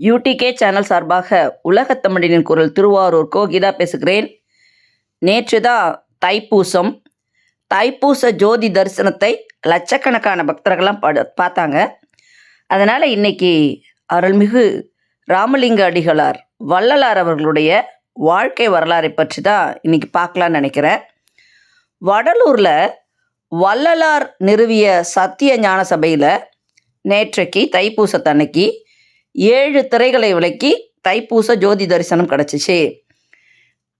UDK channel சார்பாக உலகத் தமிழனின் குரல் திருவாரூர் கோகிதா பேசுகிறேன். நேற்று தான் தைப்பூசம். தைப்பூச ஜோதி தரிசனத்தை லட்சக்கணக்கான பக்தர்கள்லாம் பட பார்த்தாங்க. அதனால் இன்னைக்கு அருள்மிகு ராமலிங்க அடிகளார் வள்ளலார் அவர்களுடைய வாழ்க்கை வரலாறை பற்றி தான் இன்னைக்கு பார்க்கலான்னு நினைக்கிறேன். வடலூரில் வள்ளலார் நிறுவிய சத்திய ஞான சபையில் நேற்றைக்கு தைப்பூசத்தன்னைக்கு ஏழு திரைகளை விலக்கி தைப்பூச ஜோதி தரிசனம் கிடச்சிச்சு.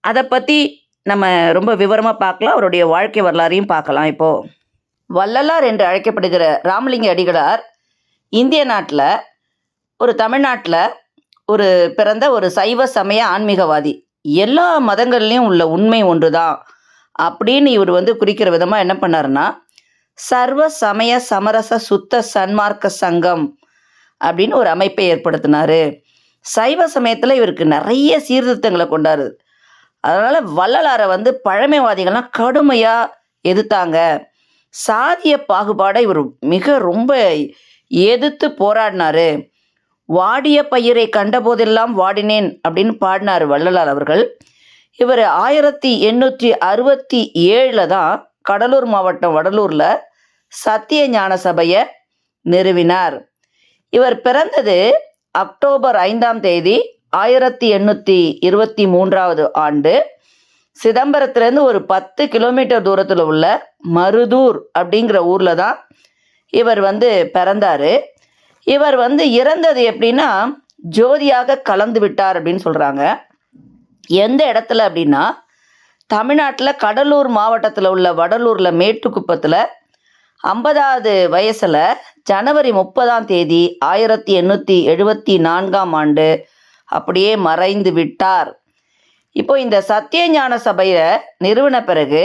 அதை பற்றி நம்ம ரொம்ப விவரமாக பார்க்கலாம். அவருடைய வாழ்க்கை வரலாறையும் பார்க்கலாம் இப்போது வள்ளலார் என்று அழைக்கப்படுகிற ராமலிங்க அடிகளார் இந்திய நாட்டில் ஒரு தமிழ்நாட்டில் ஒரு பிறந்த ஒரு சைவ சமய ஆன்மீகவாதி. எல்லா மதங்கள்லேயும் உள்ள உண்மை ஒன்று தான் அப்படின்னு இவர் வந்து குறிக்கிற விதமாக என்ன பண்ணாருன்னா சர்வ சமய சமரச சுத்த சன்மார்க்க சங்கம் அப்படின்னு ஒரு அமைப்பை ஏற்படுத்தினார். சைவ சமயத்தில் இவருக்கு நிறைய சீர்திருத்தங்களை கொண்டாரு. அதனால் வள்ளலாரை வந்து பழமைவாதிகள்லாம் கடுமையாக எதிர்த்தாங்க. சாதிய பாகுபாடை இவர் மிக ரொம்ப எதிர்த்து போராடினாரு. வாடிய பயிரை கண்டபோதெல்லாம் வாடினேன் அப்படின்னு பாடினார் வள்ளலார் அவர்கள். இவர் ஆயிரத்தி எண்ணூற்றி அறுபத்தி ஏழில் தான் கடலூர் மாவட்டம் வடலூரில் சத்திய ஞான சபையை நிறுவினார். இவர் பிறந்தது அக்டோபர் ஐந்தாம் தேதி ஆயிரத்தி எண்ணூற்றி இருபத்தி மூன்றாவது ஆண்டு. சிதம்பரத்துலேருந்து ஒரு பத்து கிலோமீட்டர் தூரத்தில் உள்ள மருதூர் அப்படிங்கிற ஊரில் தான் இவர் வந்து பிறந்தார். இவர் வந்து இறந்தது எப்படின்னா ஜோதியாக கலந்து விட்டார் அப்படின்னு சொல்கிறாங்க எந்த இடத்துல அப்படின்னா தமிழ்நாட்டில் கடலூர் மாவட்டத்தில் உள்ள வடலூரில் மேட்டுக்குப்பத்தில் ஐம்பதாவது வயசில் ஜனவரி முப்பதாம் தேதி ஆயிரத்தி எண்ணூற்றி எழுபத்தி நான்காம் ஆண்டு அப்படியே மறைந்து விட்டார். இப்போ இந்த சத்தியஞான சபையை நிறுவன பிறகு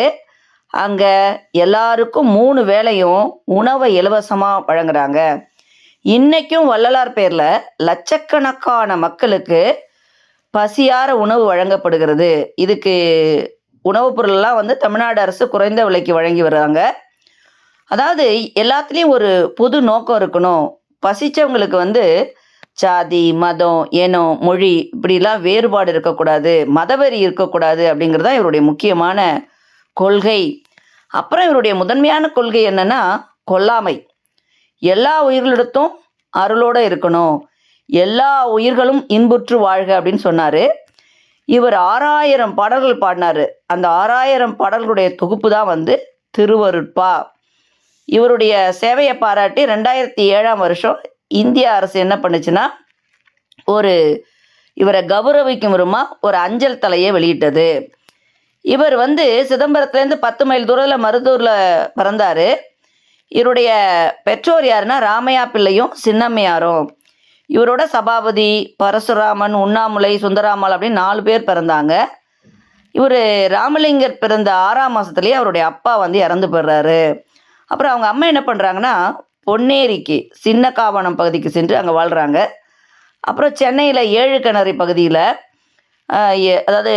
அங்கே எல்லாருக்கும் மூணு வேளையும் உணவை இலவசமாக வழங்குறாங்க. இன்றைக்கும் வள்ளலார் பேரில் லட்சக்கணக்கான மக்களுக்கு பசியார உணவு வழங்கப்படுகிறது. இதுக்கு உணவுப் பொருளெல்லாம் வந்து தமிழ்நாடு அரசு குறைந்த விலைக்கு வழங்கி வர்றாங்க. அதாவது எல்லாத்துலேயும் ஒரு புது நோக்கம் இருக்கணும். பசிச்சவங்களுக்கு வந்து சாதி மதம் இனம் மொழி இப்படிலாம் வேறுபாடு இருக்கக்கூடாது. மதவெறி இருக்கக்கூடாது அப்படிங்கிறது தான் இவருடைய முக்கியமான கொள்கை. அப்புறம் இவருடைய முதன்மையான கொள்கை என்னன்னா கொல்லாமை. எல்லா உயிர்களிடத்தும் அருளோடு இருக்கணும். எல்லா உயிர்களும் இன்புற்று வாழ்க அப்படின்னு சொன்னார். இவர் ஆறாயிரம் பாடல்கள் பாடினார். அந்த ஆறாயிரம் பாடல்களுடைய தொகுப்பு தான் வந்து திருவருட்பா. இவருடைய சேவையை பாராட்டி ரெண்டாயிரத்தி ஏழாம் வருஷம் இந்திய அரசு என்ன பண்ணுச்சுன்னா ஒரு இவரை கௌரவிக்கும் விதமா ஒரு அஞ்சல் தலையை வெளியிட்டது. இவர் வந்து சிதம்பரத்துலேருந்து பத்து மைல் தூரத்தில் மருதூரில் பிறந்தார். இவருடைய பெற்றோர் யாருன்னா ராமையா பிள்ளையும் சின்னம்மையாரும். இவரோட சபாபதி பரசுராமன் உண்ணாமுலை சுந்தராமல் அப்படின்னு நாலு பேர் பிறந்தாங்க. இவர் ராமலிங்கர் பிறந்த ஆறாம் மாதத்துலேயே அவருடைய அப்பா வந்து இறந்து போடுறாரு அப்புறம் அவங்க அம்மா என்ன பண்ணுறாங்கன்னா பொன்னேரிக்கு சின்ன காவணம் பகுதிக்கு சென்று அங்கே வாழ்கிறாங்க அப்புறம் சென்னையில் ஏழு கிணறு பகுதியில் அதாவது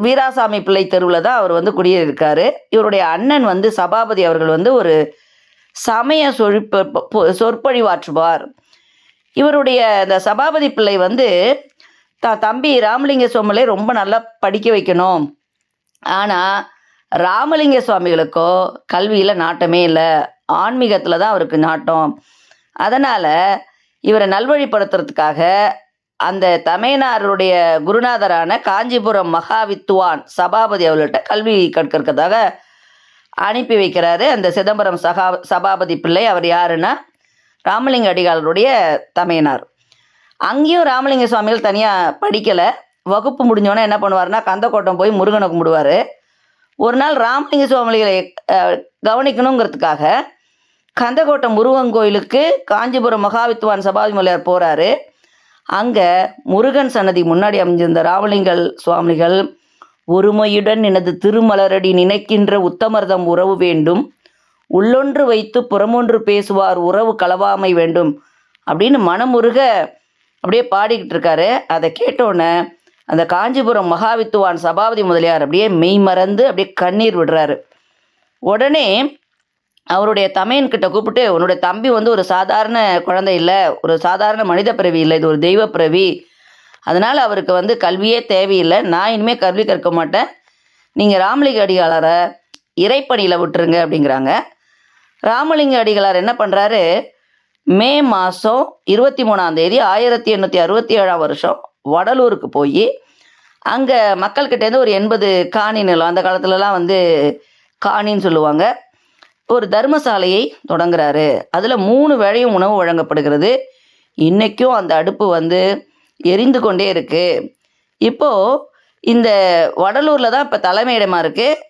வீராசாமி பிள்ளை தெருவில் தான் அவர் வந்து குடியேறியிருக்காரு இவருடைய அண்ணன் வந்து சபாபதி அவர்கள் வந்து ஒரு சமய சொழிப்ப சொற்பொழிவாற்றுவார் இவருடைய இந்த சபாபதி பிள்ளை வந்து த தம்பி ராமலிங்க சோமலை ரொம்ப நல்லா படிக்க வைக்கணும். ஆனால் ராமலிங்க சுவாமிகளுக்கோ கல்வியில் நாட்டமே இல்லை. ஆன்மீகத்தில் தான் அவருக்கு நாட்டம். அதனால் இவரை நல்வழிப்படுத்துறதுக்காக அந்த தமையனாருடைய குருநாதரான காஞ்சிபுரம் மகாவித்துவான் சபாபதி அவர்கள்ட்ட கல்வி கற்கிறதுக்காக அனுப்பி வைக்கிறாரு. அந்த சிதம்பரம் சகா சபாபதி பிள்ளை அவர் யாருன்னா ராமலிங்க அடிகாலருடைய தமையனார். அங்கேயும் ராமலிங்க சுவாமிகள் தனியாக படிக்கலை. வகுப்பு முடிஞ்சோன்னே என்ன பண்ணுவார்னா கந்தக்கோட்டம் போய் முருகனை கும்பிடுவார். ஒரு நாள் ராமலிங்க சுவாமிகளை கவனிக்கணுங்கிறதுக்காக கந்தகோட்டம் முருகன் கோயிலுக்கு காஞ்சிபுரம் மகாவித்துவான் சபாதிமலையார் போகிறாரு அங்கே முருகன் சன்னதி முன்னாடி அமைஞ்சிருந்த ராமலிங்கல் சுவாமிகள் ஒருமையுடன் எனது திருமலரடி நினைக்கின்ற உத்தமர்தம் உறவு வேண்டும். உள்ளொன்று வைத்து புறமொன்று பேசுவார் உறவு களவாமை வேண்டும் அப்படின்னு மனமுருக அப்படியே பாடிக்கிட்டு இருக்காரு. அதை கேட்டோன்னே அந்த காஞ்சிபுரம் மகாவித்துவான் சபாபதி முதலியார் அப்படியே மெய் மறந்து அப்படியே கண்ணீர் விடுறாரு. உடனே அவருடைய தமையன்கிட்ட கூப்பிட்டு உன்னுடைய தம்பி வந்து ஒரு சாதாரண குழந்தை இல்லை ஒரு சாதாரண மனித பிறவி இல்லை இது ஒரு தெய்வ பிறவி. அதனால் அவருக்கு வந்து கல்வியே தேவையில்லை. நான் இனிமேல் கல்வி கற்க மாட்டேன். நீங்கள் ராமலிங்க அடிகளாரை இறைப்பணியில் விட்டுருங்க அப்படிங்கிறாங்க. ராமலிங்க அடிகளார் என்ன பண்ணுறாரு மே மாதம் இருபத்தி மூணாம் தேதி ஆயிரத்தி எண்ணூற்றி அறுபத்தி ஏழாம் வருஷம். வடலூருக்கு போய் அங்கே மக்கள்கிட்டேருந்து ஒரு எண்பது காணி நிலம் அந்த காலத்துலலாம் வந்து காணின்னு சொல்லுவாங்க ஒரு தர்மசாலையை தொடங்குறாரு. அதில் மூணு வேளையும் உணவு வழங்கப்படுகிறது. இன்றைக்கும் அந்த அடுப்பு வந்து எரிந்து கொண்டே இருக்குது இப்போது இந்த வடலூரில் தான் இப்போ தலைமையிடமாக இருக்குது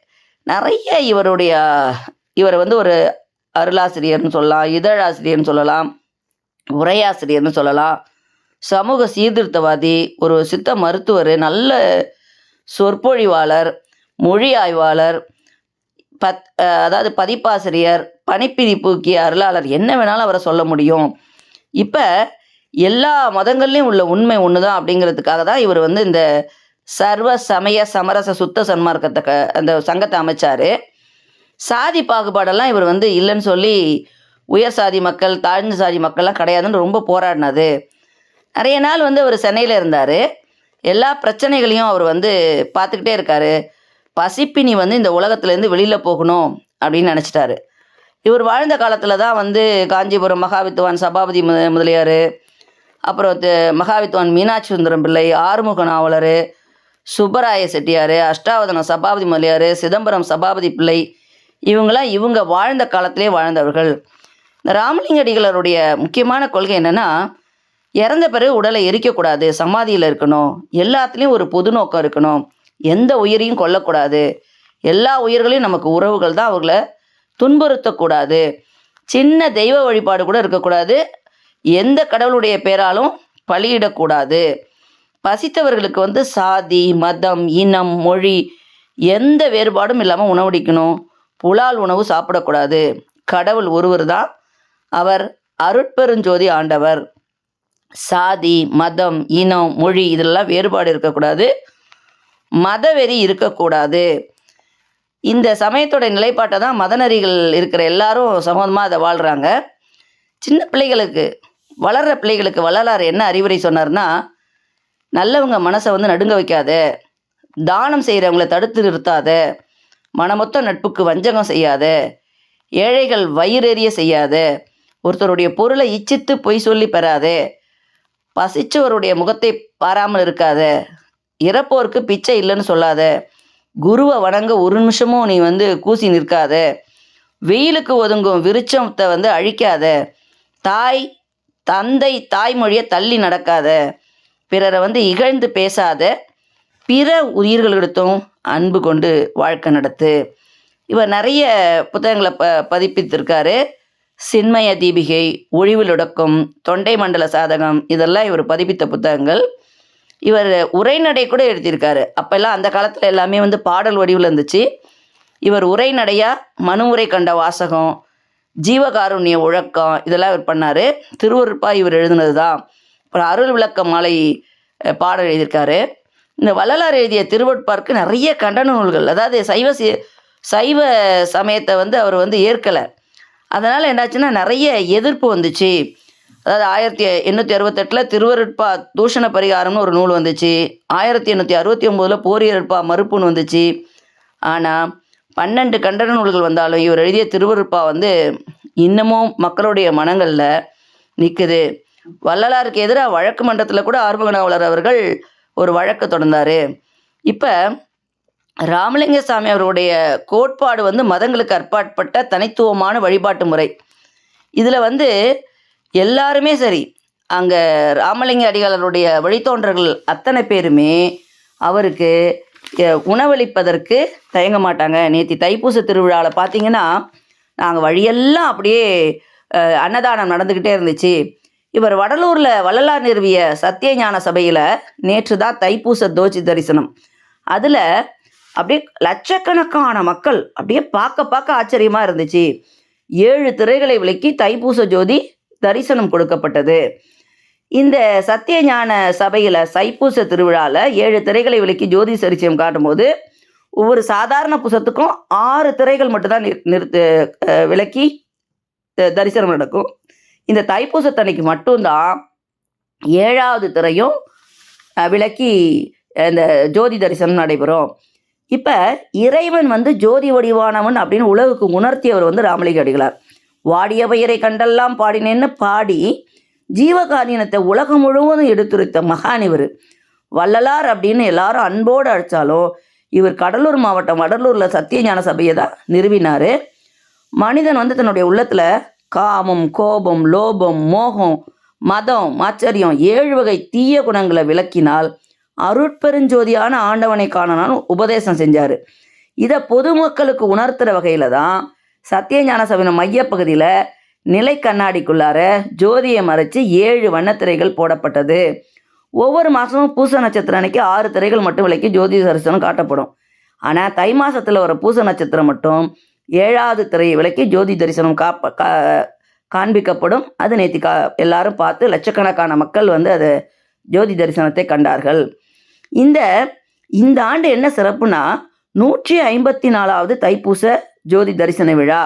நிறைய இவருடைய இவர் வந்து ஒரு அருளாசிரியர்னு சொல்லலாம் இதழாசிரியர்னு சொல்லலாம் உரையாசிரியர்னு சொல்லலாம். சமூக சீர்திருத்தவாதி ஒரு சித்த மருத்துவர் நல்ல சொற்பொழிவாளர் மொழி ஆய்வாளர் பத் அதாவது பதிப்பாசிரியர் பணிப்பிரிப்புக்கிய அருளாளர் என்ன வேணாலும் அவரை சொல்ல முடியும். இப்போ எல்லா மதங்கள்லேயும் உள்ள உண்மை ஒன்று தான் அப்படிங்கிறதுக்காக தான் இவர் வந்து இந்த சர்வ சமய சமரச சுத்த சன்மார்க்கத்தை க அந்த சங்கத்தை அமைச்சார். சாதி பாகுபாடெல்லாம் இவர் வந்து இல்லைன்னு சொல்லி உயர் சாதி மக்கள் தாழ்ந்த சாதி மக்கள்லாம் கிடையாதுன்னு ரொம்ப போராடினது நிறைய நாள் வந்து அவர் சென்னையில் இருந்தார். எல்லா பிரச்சனைகளையும் அவர் வந்து பார்த்துக்கிட்டே இருக்காரு. பசிப்பினி வந்து இந்த உலகத்துலேருந்து வெளியில் போகணும் அப்படின்னு நினச்சிட்டாரு. இவர் வாழ்ந்த காலத்தில் தான் வந்து காஞ்சிபுரம் மகாவித்துவான் சபாபதி மு முதலியார் அப்புறம் தி- மகாவித்துவான் மீனாட்சி சுந்தரம் பிள்ளை ஆறுமுக நாவலர் சுப்பராய செட்டியார் அஷ்டாவதனம் சபாபதி முதலியார் சிதம்பரம் சபாபதி பிள்ளை இவங்களாம் இவங்க வாழ்ந்த காலத்திலே வாழ்ந்தவர்கள். இந்த ராமலிங்க அடிகளருடைய முக்கியமான கொள்கை என்னென்னா இறந்த பிறகு உடலை எரிக்கக்கூடாது சமாதியில் இருக்கணும். எல்லாத்துலேயும் ஒரு பொது நோக்கம் இருக்கணும். எந்த உயிரையும் கொல்லக்கூடாது. எல்லா உயிர்களையும் நமக்கு உறவுகள் தான் அவர்களை துன்புறுத்தக்கூடாது. சின்ன தெய்வ வழிபாடு கூட இருக்கக்கூடாது. எந்த கடவுளுடைய பேராலும் பலியிடக்கூடாது. பசித்தவர்களுக்கு வந்து சாதி மதம் இனம் மொழி எந்த வேறுபாடும் இல்லாமல் உணவடிக்கணும். புலால் உணவு சாப்பிடக்கூடாது. கடவுள் ஒருவர் தான். அவர் அருட்பெருஞ்சோதி ஆண்டவர். சாதி மதம் இனம் மொழி இதெல்லாம் வேறுபாடு இருக்கக்கூடாது. மதவெறி இருக்கக்கூடாது. இந்த சமயத்தோட நிலைப்பாட்டை தான் மதநெறிகள் இருக்கிற எல்லாரும் சமூகமாக அதை வாழ்கிறாங்க சின்ன பிள்ளைகளுக்கு வளர்கிற பிள்ளைகளுக்கு வள்ளலார் என்ன அறிவுரை சொன்னார்னா நல்லவங்க மனசை வந்து நடுங்க வைக்காத. தானம் செய்கிறவங்கள தடுத்து நிறுத்தாத. மனமொத்த நட்புக்கு வஞ்சகம் செய்யாத. ஏழைகள் வயிறெறிய செய்யாத. ஒருத்தருடைய பொருளை இச்சித்து பொய் சொல்லி பெறாதே. பசிச்சவருடைய முகத்தை பாராமல் இருக்காத. இறப்போருக்கு பிச்சை இல்லைன்னு சொல்லாத. குருவை வணங்க ஒரு நிமிஷமும் நீ வந்து கூசி நிற்காத. வெயிலுக்கு ஒதுங்கும் விருச்சத்தை வந்து அழிக்காத. தாய் தந்தை தாய்மொழியை தள்ளி நடக்காத. பிறரை வந்து இகழ்ந்து பேசாத. பிற உயிர்களிடத்தும் அன்பு கொண்டு வாழ்க்கை நடத்து. இவர் நிறைய புத்தகங்களை ப பதிப்பித்திருக்காரு. சின்மய தீபிகை ஒழிவிலுடக்கம் தொண்டை மண்டல சாதகம் இதெல்லாம் இவர் பதிப்பித்த புத்தகங்கள். இவர் உரைநடை கூட எழுதியிருக்காரு. அப்போல்லாம் அந்த காலத்தில் எல்லாமே வந்து பாடல் வடிவில் இருந்துச்சு. இவர் உரைநடையாக மனு உரை கண்ட வாசகம் ஜீவகாருண்ய ஒழக்கம் இதெல்லாம் இவர் பண்ணார். திருவருப்பாக இவர் எழுதுனது தான் அப்புறம் அருள் விளக்க மாலை பாடல் எழுதியிருக்காரு. இந்த வள்ளலார் எழுதிய திருவட்பார்க்கு நிறைய கண்டன நூல்கள் அதாவது சைவ சைவ சமயத்தை வந்து அவர் வந்து ஏற்கலை. அதனால் என்னாச்சுன்னா நிறைய எதிர்ப்பு வந்துச்சு. அதாவது ஆயிரத்தி எண்ணூற்றி அறுபத்தெட்டில் திருவருட்பா தூஷண பரிகாரம்னு ஒரு நூல் வந்துச்சு. ஆயிரத்தி எண்ணூற்றி அறுபத்தி ஒம்போதில் போரியருட்பா மறுப்புன்னு வந்துச்சு. ஆனால் பன்னெண்டு கண்டன நூல்கள் வந்தாலும் இவர் எழுதிய திருவருட்பா வந்து இன்னமும் மக்களுடைய மனங்களில் நிற்குது வள்ளலாருக்கு எதிராக வழக்கு மன்றத்தில் கூட ஆர்வகனாவலர் அவர்கள் ஒரு வழக்கு தொடர்ந்தார். இப்போ ராமலிங்க சாமி அவருடைய கோட்பாடு வந்து மதங்களுக்கு அற்பாற்பட்ட தனித்துவமான வழிபாட்டு முறை. இதில் வந்து எல்லாருமே சரி. அங்கே ராமலிங்க அடிகளாருடைய வழித்தோன்றர்கள் அத்தனை பேருமே அவருக்கு உணவளிப்பதற்கு தயங்க மாட்டாங்க. நேற்று தைப்பூச திருவிழாவில் பார்த்தீங்கன்னா நாங்கள் வழியெல்லாம் அப்படியே அன்னதானம் நடந்துக்கிட்டே இருந்துச்சு. இவர் வடலூரில் வள்ளலார் நிறுவிய சத்திய ஞான சபையில் நேற்று தான் தைப்பூச தோச்சி தரிசனம். அதில் அப்படியே லட்சக்கணக்கான மக்கள் அப்படியே பார்க்க பார்க்க ஆச்சரியமாக இருந்துச்சு. ஏழு திரைகளை விலக்கி தைப்பூச ஜோதி தரிசனம் கொடுக்கப்பட்டது. இந்த சத்தியஞான சபையில் சைப்பூச திருவிழாவில் ஏழு திரைகளை விலக்கி ஜோதி சரிச்சயம் காட்டும்போது ஒவ்வொரு சாதாரண புசத்துக்கும் ஆறு திரைகள் மட்டும்தான் நிறு நிறுத்து விலக்கி த- தரிசனம் நடக்கும். இந்த தைப்பூசத்தன்னைக்கு மட்டும்தான் ஏழாவது திரையும் விலக்கி இந்த ஜோதி தரிசனம் நடைபெறும். இப்போ இறைவன் வந்து ஜோதி வடிவானவன் அப்படின்னு உலகுக்கு உணர்த்தியவர் வந்து ராமலிங்க அடிகளார் வாடிய பெயரை கண்டெல்லாம் பாடினேன்னு பாடி ஜீவகாதீனத்தை உலகம் முழுவதும் எடுத்துரைத்த மகான் இவர். வள்ளலார் அப்படின்னு எல்லாரும் அன்போடு அழைச்சாலும் இவர் கடலூர் மாவட்டம் வடலூரில் சத்தியஞான சபையை தான் நிறுவினார். மனிதன் வந்து தன்னுடைய உள்ளத்தில் காமம் கோபம் லோபம் மோகம் மதம் ஆச்சரியம் ஏழு வகை தீய குணங்களை விளக்கினால் அருட்பெருஞ்சோதியான ஆண்டவனை காணனான்னு உபதேசம் செஞ்சார். இதை பொதுமக்களுக்கு உணர்த்துற வகையில் தான் சத்தியஞான சபையின் மையப்பகுதியில் நிலை கண்ணாடிக்குள்ளார ஜோதியை மறைச்சு ஏழு வண்ணத்திரைகள் போடப்பட்டது. ஒவ்வொரு மாதமும் பூச நட்சத்திரம் அன்னைக்கு ஆறு திரைகள் மட்டும் விலைக்கு ஜோதி தரிசனம் காட்டப்படும். ஆனால் தை மாதத்தில் வர பூச நட்சத்திரம் மட்டும் ஏழாவது திரையை விலைக்கு ஜோதி தரிசனம் காப்ப கா காண்பிக்கப்படும். அது நேற்று கா எல்லாரும் பார்த்து லட்சக்கணக்கான மக்கள் வந்து அதை ஜோதி தரிசனத்தை கண்டார்கள். இந்த இந்த ஆண்டு என்ன சிறப்புனா நூற்றி ஐம்பத்தி நாலாவது தைப்பூச ஜோதி தரிசன விழா.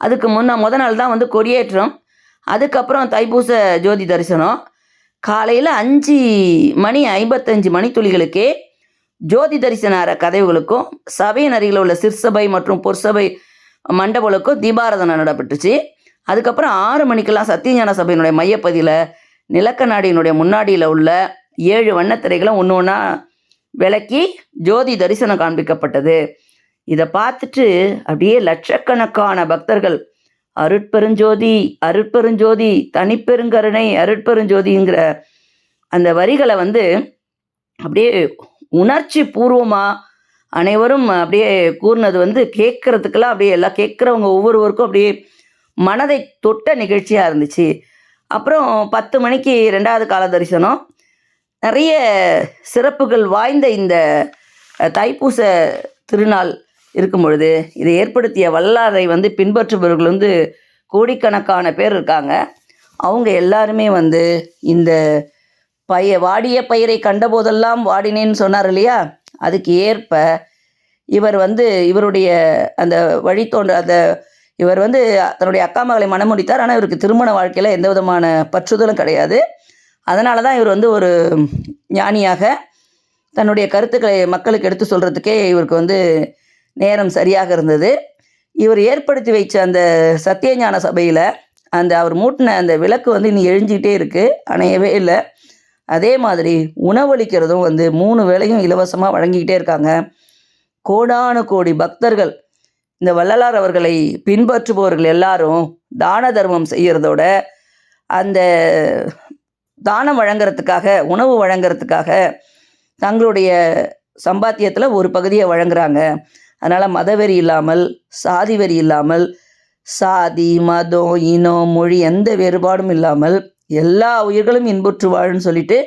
அதுக்கு முன்ன முத நாள் தான் வந்து கொடியேற்றம். அதுக்கப்புறம் தைப்பூச ஜோதி தரிசனம். காலையில் அஞ்சு மணி ஐம்பத்தஞ்சு மணித்துளிகளுக்கே ஜோதி தரிசன அற கதவுகளுக்கும் சபையின் அருகில் உள்ள சிற்சபை மற்றும் பொற்சபை மண்டபங்களுக்கும் தீபாராதனை நடைபெற்றுச்சு. அதுக்கப்புறம் ஆறு மணிக்கெல்லாம் சத்தியஞான சபையினுடைய மையப்பதியில் நிலக்கண்ணாடியினுடைய முன்னாடியில் உள்ள ஏழு வண்ணத்திரைகளும் ஒன்று ஒன்றா விளக்கி ஜோதி தரிசனம் காண்பிக்கப்பட்டது. இதை பார்த்துட்டு அப்படியே லட்சக்கணக்கான பக்தர்கள் அருட்பெருஞ்சோதி அருட்பெருஞ்சோதி தனிப்பெருங்கருணை அருட்பெருஞ்சோதிங்கிற அந்த வரிகளை வந்து அப்படியே உணர்ச்சி பூர்வமாக அனைவரும் அப்படியே கூர்னது வந்து கேட்குறதுக்கெல்லாம் அப்படியே எல்லாம் கேட்குறவங்க ஒவ்வொருவருக்கும் அப்படியே மனதை தொட்ட நிகழ்ச்சியாக இருந்துச்சு. அப்புறம் பத்து மணிக்கு ரெண்டாவது கால தரிசனம் நிறைய சிறப்புகள் வாய்ந்த இந்த தைப்பூச திருநாள் இருக்கும் பொழுது இதை ஏற்படுத்திய வல்லாரை வந்து பின்பற்றுபவர்கள் வந்து கோடிக்கணக்கான பேர் இருக்காங்க. அவங்க எல்லாருமே வந்து இந்த பய வாடிய பயிரை கண்டபோதெல்லாம் வாடினேன்னு சொன்னார் இல்லையா? அதுக்கு ஏற்ப இவர் வந்து இவருடைய அந்த வழித்தோன்ற அந்த இவர் வந்து தன்னுடைய அக்கா மகளை மணமுடித்தார் ஆனால் இவருக்கு திருமண வாழ்க்கையில் எந்த விதமான பற்றுதலும் கிடையாது. அதனால தான் இவர் வந்து ஒரு ஞானியாக தன்னுடைய கருத்துக்களை மக்களுக்கு எடுத்து சொல்கிறதுக்கே இவருக்கு வந்து நேரம் சரியாக இருந்தது. இவர் ஏற்படுத்தி வைச்ச அந்த சத்தியஞான சபையில் அந்த அவர் மூட்டின அந்த விளக்கு வந்து இனி எழிஞ்சிக்கிட்டே இருக்குது அணையவே இல்லை. அதே மாதிரி உணவளிக்கிறதும் வந்து மூணு வேலையும் இலவசமாக வழங்கிக்கிட்டே இருக்காங்க. கோடானு கோடி பக்தர்கள் இந்த வள்ளலார் அவர்களை பின்பற்றுபவர்கள் எல்லாரும் தான தர்மம் செய்கிறதோட அந்த தானம் வழங்குறதுக்காக உணவு வழங்குறதுக்காக தங்களுடைய சம்பாத்தியத்தில் ஒரு பகுதியை வழங்குறாங்க. அதனால் மதவெறி இல்லாமல் சாதி வெறி இல்லாமல் சாதி மதம் இனம் மொழி எந்த வேறுபாடும் இல்லாமல் எல்லா உயிர்களும் இன்புற்று வாழும்னு சொல்லிட்டு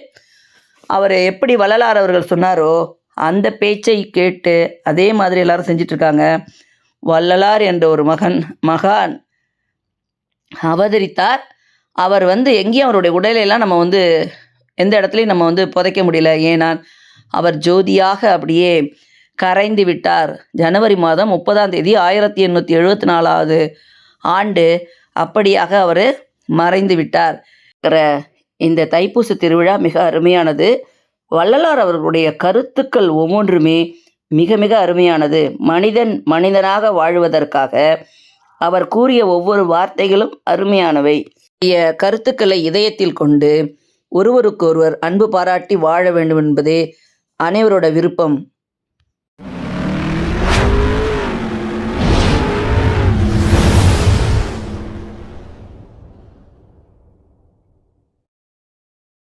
அவர் எப்படி வள்ளலார் அவர்கள் சொன்னாரோ அந்த பேச்சை கேட்டு அதே மாதிரி எல்லாரும் செஞ்சிட்ருக்காங்க. வள்ளலார் என்ற ஒரு மகன் மகான் அவதரித்தார். அவர் வந்து எங்கேயும் அவருடைய உடலையெல்லாம் நம்ம வந்து எந்த இடத்துலையும் நம்ம வந்து புதைக்க முடியல. ஏன்னா அவர் ஜோதியாக அப்படியே கரைந்து விட்டார். ஜனவரி மாதம் முப்பதாம் தேதி ஆயிரத்தி எண்ணூற்றி எழுபத்தி நாலாவது ஆண்டு அப்படியாக அவர் மறைந்து விட்டார். இந்த தைப்பூச திருவிழா மிக அருமையானது. வள்ளலார் அவர்களுடைய கருத்துக்கள் ஒவ்வொன்றுமே மிக மிக அருமையானது. மனிதன் மனிதனாக வாழ்வதற்காக அவர் கூறிய ஒவ்வொரு வார்த்தைகளும் அருமையானவை. கருத்துக்களை இதயத்தில் கொண்டு ஒருவருக்கொருவர் அன்பு பாராட்டி வாழ வேண்டும் என்பதே அனைவரோட விருப்பம்.